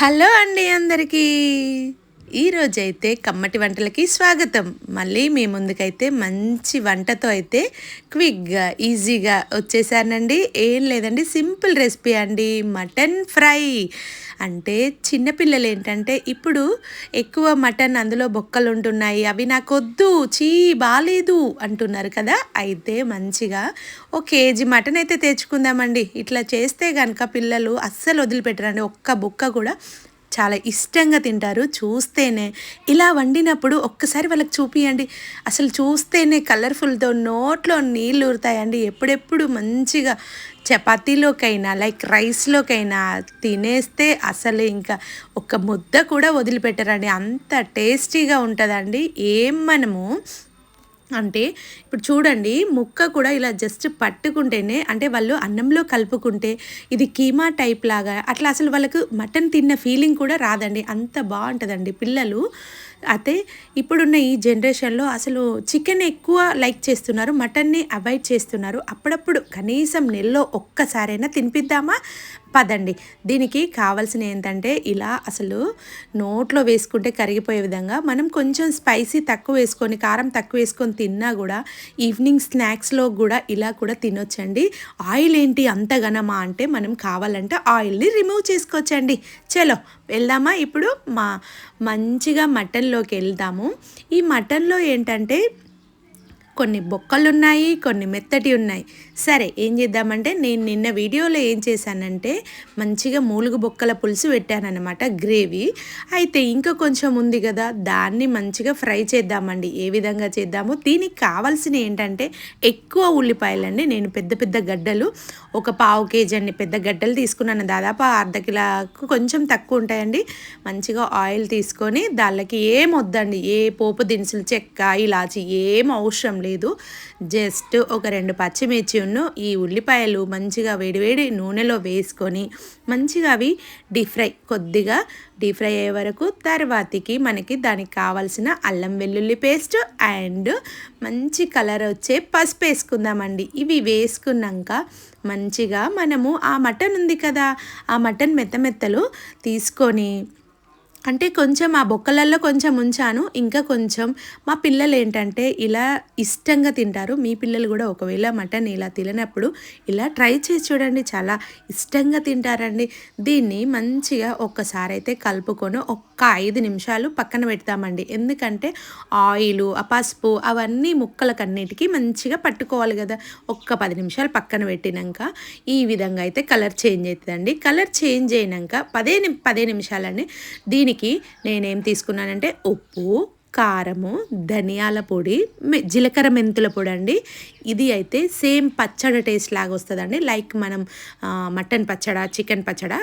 Hello అండి అందరికీ. ఈరోజైతే కమ్మటి వంటలకి స్వాగతం. మళ్ళీ మీ ముందుకైతే మంచి వంటతో అయితే క్విక్గా ఈజీగా వచ్చేసానండి. ఏం లేదండి సింపుల్ రెసిపీ అండి. Mutton fry. అంటే చిన్నపిల్లలు ఏంటంటే ఇప్పుడు ఎక్కువ మటన్ అందులో బొక్కలు ఉంటున్నాయి అవి నాకు వద్దు చీ బాగాలేదు అంటున్నారు కదా. అయితే మంచిగా ఓ కేజీ మటన్ అయితే తెచ్చుకుందామండి. ఇట్లా చేస్తే కనుక పిల్లలు అస్సలు వదిలిపెట్టరండి. ఒక్క బుక్క కూడా చాలా ఇష్టంగా తింటారు. చూస్తేనే ఇలా వండినప్పుడు ఒక్కసారి వాళ్ళకి చూపియండి. అసలు చూస్తేనే కలర్ఫుల్తో నోట్లో నీళ్ళు ఊరుతాయండి. ఎప్పుడెప్పుడు మంచిగా చపాతీలోకైనా లైక్ రైస్లోకైనా తినేస్తే అసలు ఇంకా ఒక ముద్ద కూడా వదిలిపెట్టరండి. అంత టేస్టీగా ఉంటుందండి. ఏం మనము అంటే ఇప్పుడు చూడండి ముక్క కూడా ఇలా జస్ట్ పట్టుకుంటేనే అంటే వాళ్ళు అన్నంలో కలుపుకుంటే ఇది కీమా టైప్ లాగా అట్లా అసలు వాళ్ళకు మటన్ తిన్న ఫీలింగ్ కూడా రాదండి. అంత బాగుంటుందండి పిల్లలు. అయితే ఇప్పుడున్న ఈ జనరేషన్లో అసలు చికెన్ ఎక్కువ లైక్ చేస్తున్నారు మటన్ని అవాయిడ్ చేస్తున్నారు. అప్పుడప్పుడు కనీసం నెలలో ఒక్కసారైనా తినిపిద్దామా? పదండి. దీనికి కావాల్సిన ఏంటంటే ఇలా అసలు నోట్లో వేసుకుంటే కరిగిపోయే విధంగా మనం కొంచెం స్పైసీ తక్కువ వేసుకొని కారం తక్కువ వేసుకొని తిన్నా కూడా ఈవినింగ్ స్నాక్స్లో కూడా ఇలా కూడా తినొచ్చండి. ఆయిల్ ఏంటి అంతగనమా అంటే మనం కావాలంటే ఆయిల్ని రిమూవ్ చేసుకోవచ్చండి. చలో వెళ్దామా? ఇప్పుడు మా మంచిగా మటన్లోకి వెళ్దాము. ఈ మటన్లో ఏంటంటే కొన్ని బొక్కలు ఉన్నాయి కొన్ని మెత్తటి ఉన్నాయి. సరే ఏం చేద్దామంటే నేను నిన్న వీడియోలో ఏం చేశానంటే మంచిగా మూలుగు బొక్కల పులుసు పెట్టానన్నమాట గ్రేవీ. అయితే ఇంకా కొంచెం ఉంది కదా దాన్ని మంచిగా ఫ్రై చేద్దామండి. ఏ విధంగా చేద్దాము దీనికి కావాల్సిన ఏంటంటే ఎక్కువ ఉల్లిపాయలండి. నేను పెద్ద పెద్ద గడ్డలు ఒక పావు కేజీ అండి పెద్ద గడ్డలు తీసుకున్నాను. దాదాపు అర్ధ కిలోకు కొంచెం తక్కువ ఉంటాయండి. మంచిగా ఆయిల్ తీసుకొని దానికి ఏం వద్దండి ఏ పోపు దినుసులు చెక్క ఇలాచి ఏం అవసరం లేదు. జస్ట్ ఒక రెండు పచ్చిమిర్చి ఉన్న ఈ ఉల్లిపాయలు మంచిగా వేడివేడి నూనెలో వేసుకొని మంచిగా అవి డీప్ ఫ్రై కొద్దిగా డీప్ ఫ్రై అయ్యే వరకు తర్వాతకి మనకి దానికి కావాల్సిన అల్లం వెల్లుల్లి పేస్ట్ అండ్ మంచి కలర్ వచ్చే పసుపు వేసుకుందామండి. ఇవి వేసుకున్నాక మంచిగా మనము ఆ మటన్ ఉంది కదా ఆ మటన్ మెత్త మెత్తలు తీసుకొని అంటే కొంచెం ఆ బొక్కలల్లో కొంచెం ఉంచాను. ఇంకా కొంచెం మా పిల్లలు ఏంటంటే ఇలా ఇష్టంగా తింటారు. మీ పిల్లలు కూడా ఒకవేళ మటన్ ఇలా తిననప్పుడు ఇలా ట్రై చేసి చూడండి. చాలా ఇష్టంగా తింటారండి. దీన్ని మంచిగా ఒక్కసారి అయితే కలుపుకొని ఒక్క ఐదు నిమిషాలు పక్కన పెడతామండి. ఎందుకంటే ఆయిల్ ఆ పసుపు అవన్నీ ముక్కలకన్నిటికీ మంచిగా పట్టుకోవాలి కదా. ఒక్క పది నిమిషాలు పక్కన పెట్టినాక ఈ విధంగా అయితే కలర్ చేంజ్ అవుతుందండి కలర్ చేంజ్ అయినాక పదే పదే నిమిషాలండి. దీని దీనికి నేనేం తీసుకున్నానంటే ఉప్పు కారము ధనియాల పొడి జీలకర్ర మెంతుల పొడి అండి. ఇది అయితే సేమ్ పచ్చడి టేస్ట్ లాగా వస్తుందండి. లైక్ మనం మటన్ పచ్చడ చికెన్ పచ్చడ.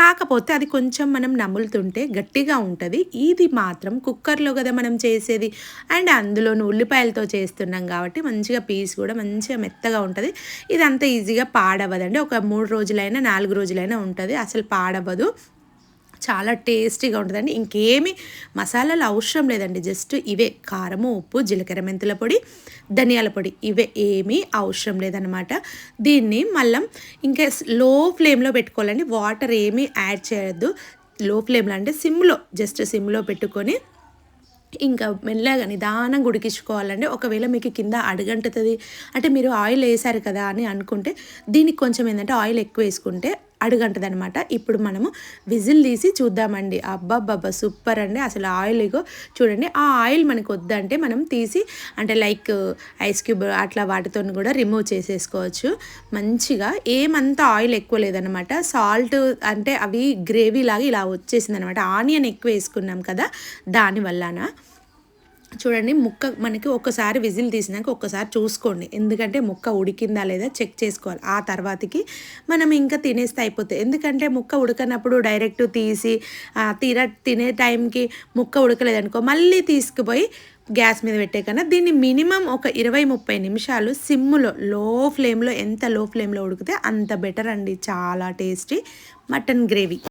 కాకపోతే అది కొంచెం మనం నములుతుంటే గట్టిగా ఉంటుంది. ఇది మాత్రం కుక్కర్లో కదా మనం చేసేది. అండ్ అందులోని ఉల్లిపాయలతో చేస్తున్నాం కాబట్టి మంచిగా పీస్ కూడా మంచిగా మెత్తగా ఉంటుంది. ఇది అంత ఈజీగా పాడవదండి ఒక మూడు రోజులైనా నాలుగు రోజులైనా ఉంటుంది. అసలు పాడవదు చాలా టేస్టీగా ఉంటుందండి. ఇంకేమి మసాలాలు అవసరం లేదండి. జస్ట్ ఇవే కారము ఉప్పు జీలకర్ర మెంతుల పొడి ధనియాల పొడి ఇవే ఏమీ అవసరం లేదనమాట దీన్ని మళ్ళీ ఇంకా లో ఫ్లేమ్లో పెట్టుకోవాలండి. వాటర్ ఏమీ యాడ్ చేయొద్దు. లో ఫ్లేమ్లో అంటే సిమ్లో జస్ట్ సిమ్లో పెట్టుకొని ఇంకా మెల్లగా నిదానంగా ఉడికించుకోవాలండి. ఒకవేళ మీకు కింద అడుగంటుతుంది అంటే మీరు ఆయిల్ వేసారు కదా అని అనుకుంటే దీనికి కొంచెం ఏంటంటే ఆయిల్ ఎక్కువ వేసుకుంటే అడుగంటది అనమాట ఇప్పుడు మనము విజిల్ తీసి చూద్దామండి. అబ్బాబ్బా సూపర్ అండి. అసలు ఆయిల్ ఇగో చూడండి ఆ ఆయిల్ మనకు వద్దంటే మనం తీసి అంటే లైక్ ఐస్ క్యూబ్ అట్లా వాటితో కూడా రిమూవ్ చేసేసుకోవచ్చు. మంచిగా ఏమంత ఆయిల్ ఎక్కువ లేదనమాట సాల్ట్ అంటే అవి గ్రేవీ లాగా ఇలా వచ్చేసింది అనమాట ఆనియన్ ఎక్కువ వేసుకున్నాం కదా దానివల్లన. చూడండి ముక్క మనకి ఒకసారి విజిల్ తీసినాక ఒక్కసారి చూసుకోండి. ఎందుకంటే ముక్క ఉడికిందా లేదా చెక్ చేసుకోవాలి. ఆ తర్వాతకి మనం ఇంకా తినేస్తే అయిపోతుంది ఎందుకంటే ముక్క ఉడకనప్పుడు డైరెక్ట్ తీసి తీర తినే టైంకి ముక్క ఉడకలేదనుకో మళ్ళీ తీసుకుపోయి గ్యాస్ మీద పెట్టే కన్నా దీన్ని మినిమం ఒక ఇరవై ముప్పై నిమిషాలు సిమ్లో లో ఫ్లేమ్లో ఎంత లో ఫ్లేమ్లో ఉడికితే అంత బెటర్ అండి. చాలా టేస్టీ మటన్ గ్రేవీ.